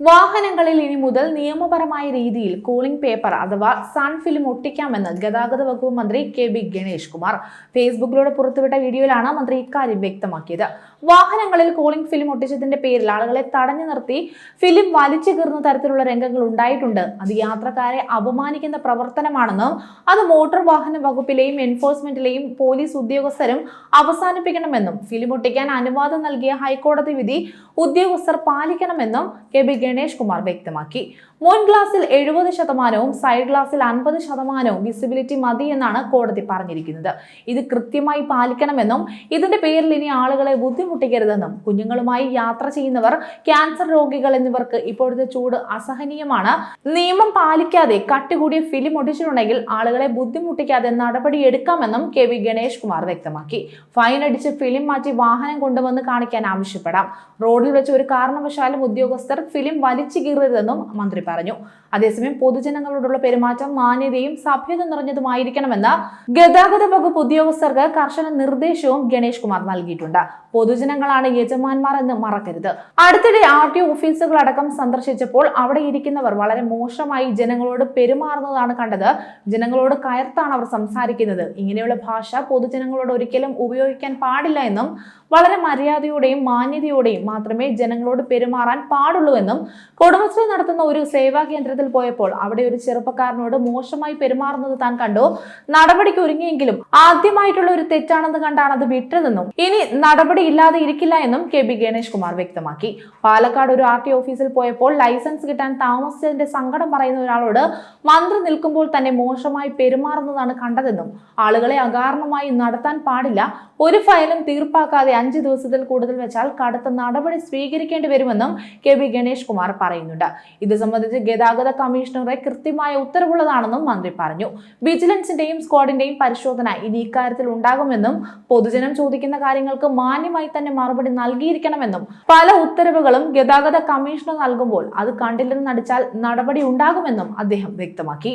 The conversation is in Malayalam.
വാഹനങ്ങളിൽ ഇനി മുതൽ നിയമപരമായ രീതിയിൽ കൂളിംഗ് പേപ്പർ അഥവാ സൺഫിലിം ഒട്ടിക്കാമെന്ന് ഗതാഗത വകുപ്പ് മന്ത്രി കെ ബി ഗണേഷ് കുമാർ ഫേസ്ബുക്കിലൂടെ പുറത്തുവിട്ട വീഡിയോയിലാണ് മന്ത്രി ഇക്കാര്യം വ്യക്തമാക്കിയത്. വാഹനങ്ങളിൽ കൂളിംഗ് ഫിലിം ഒട്ടിച്ചതിന്റെ പേരിൽ ആളുകളെ തടഞ്ഞു നിർത്തി ഫിലിം വലിച്ചു കീറുന്ന തരത്തിലുള്ള രംഗങ്ങൾ ഉണ്ടായിട്ടുണ്ട്. അത് യാത്രക്കാരെ അപമാനിക്കുന്ന പ്രവർത്തനമാണെന്നും അത് മോട്ടോർ വാഹന വകുപ്പിലെയും എൻഫോഴ്സ്മെന്റിലെയും പോലീസ് ഉദ്യോഗസ്ഥരും അവസാനിപ്പിക്കണമെന്നും ഫിലിം ഒട്ടിക്കാൻ അനുവാദം നൽകിയ ഹൈക്കോടതി വിധി ഉദ്യോഗസ്ഥർ പാലിക്കണമെന്നും കെ ബി ഗണേഷ് കുമാർ വ്യക്തമാക്കി. മുൻ ഗ്ലാസിൽ എഴുപത് ശതമാനവും സൈഡ് ഗ്ലാസിൽ അൻപത് ശതമാനവും വിസിബിലിറ്റി മതി എന്നാണ് കോടതി പറഞ്ഞിരിക്കുന്നത്. ഇത് കൃത്യമായി പാലിക്കണമെന്നും ഇതിന്റെ പേരിൽ ഇനി ആളുകളെ ബുദ്ധിമുട്ടിക്കരുതെന്നും കുഞ്ഞുങ്ങളുമായി യാത്ര ചെയ്യുന്നവർ ക്യാൻസർ രോഗികൾ എന്നിവർക്ക് ഇപ്പോഴത്തെ ചൂട് അസഹനീയമാണ്. നിയമം പാലിക്കാതെ കട്ടുകൂടിയ ഫിലിം ഒടിച്ചിട്ടുണ്ടെങ്കിൽ ആളുകളെ ബുദ്ധിമുട്ടിക്കാതെ നടപടി എടുക്കാമെന്നും കെ വി ഗണേഷ് കുമാർ വ്യക്തമാക്കി. ഫൈൻ അടിച്ച് ഫിലിം മാറ്റി വാഹനം കൊണ്ടുവന്ന് കാണിക്കാൻ ആവശ്യപ്പെടാം. റോഡിൽ വെച്ച് ഒരു കാരണവശാലും ഉദ്യോഗസ്ഥർ ഫിലിം വലിച്ചു കീറരുതെന്നും മന്ത്രി പറഞ്ഞു. അതേസമയം പൊതുജനങ്ങളോടുള്ള പെരുമാറ്റം മാന്യതയും സഭ്യത നിറഞ്ഞതുമായിരിക്കണമെന്ന് ഗതാഗത വകുപ്പ് ഉദ്യോഗസ്ഥർക്ക് കർശന നിർദ്ദേശവും ഗണേഷ് കുമാർ നൽകിയിട്ടുണ്ട്. പൊതുജനങ്ങളാണ് യജമാന്മാർ എന്ന് മറക്കരുത്. അടുത്തിടെ ആർ ടി ഓഫീസുകൾ അടക്കം സന്ദർശിച്ചപ്പോൾ അവിടെ ഇരിക്കുന്നവർ വളരെ മോശമായി ജനങ്ങളോട് പെരുമാറുന്നതാണ് കണ്ടത്. ജനങ്ങളോട് കയർത്താണ് അവർ സംസാരിക്കുന്നത്. ഇങ്ങനെയുള്ള ഭാഷ പൊതുജനങ്ങളോട് ഒരിക്കലും ഉപയോഗിക്കാൻ പാടില്ല എന്നും വളരെ മര്യാദയോടെയും മാന്യതയോടെയും മാത്രമേ ജനങ്ങളോട് പെരുമാറാൻ പാടുള്ളൂ എന്നും കുടുംബശ്രീ നടത്തുന്ന ഒരു സേവാ കേന്ദ്രത്തിൽ പോയപ്പോൾ അവിടെ ഒരു ചെറുപ്പക്കാരനോട് മോശമായി പെരുമാറുന്നത് താൻ കണ്ടു. നടപടിക്ക് ഒരുങ്ങിയെങ്കിലും ആദ്യമായിട്ടുള്ള ഒരു തെറ്റാണെന്ന് കണ്ടാണ് അത് വിട്ടതെന്നും ഇനി നടപടി ഇല്ലാതെ ഇരിക്കില്ല എന്നും കെ ബി ഗണേഷ് കുമാർ വ്യക്തമാക്കി. പാലക്കാട് ഒരു ആർ ടി ഓഫീസിൽ പോയപ്പോൾ ലൈസൻസ് കിട്ടാൻ താമസിച്ചതിന്റെ സങ്കടം പറയുന്ന ഒരാളോട് മന്ത്രി നിൽക്കുമ്പോൾ തന്നെ മോശമായി പെരുമാറുന്നതാണ് കണ്ടതെന്നും ആളുകളെ അകാരണമായി നടത്താൻ പാടില്ല ഒരു ഫയലും തീർപ്പാക്കാതെ അഞ്ച് ദിവസത്തിൽ കൂടുതൽ വെച്ചാൽ കടുത്ത നടപടി സ്വീകരിക്കേണ്ടി വരുമെന്നും കെ ബി ഗണേഷ് കുമാർ പറയുന്നുണ്ട്. ഇത് സംബന്ധിച്ച് ഗതാഗത കമ്മീഷണറെ കൃത്യമായ ഉത്തരവുള്ളതാണെന്നും മന്ത്രി പറഞ്ഞു. വിജിലൻസിന്റെയും സ്ക്വാഡിന്റെയും പരിശോധന ഇനി ഇക്കാര്യത്തിൽ ഉണ്ടാകുമെന്നും പൊതുജനം ചോദിക്കുന്ന കാര്യങ്ങൾക്ക് മാന്യമായി തന്നെ മറുപടി നൽകിയിരിക്കണമെന്നും പല ഉത്തരവുകളും ഗതാഗത കമ്മീഷണർ നൽകുമ്പോൾ അത് കണ്ടില്ലെന്ന് നടിച്ചാൽ നടപടി ഉണ്ടാകുമെന്നും അദ്ദേഹം വ്യക്തമാക്കി.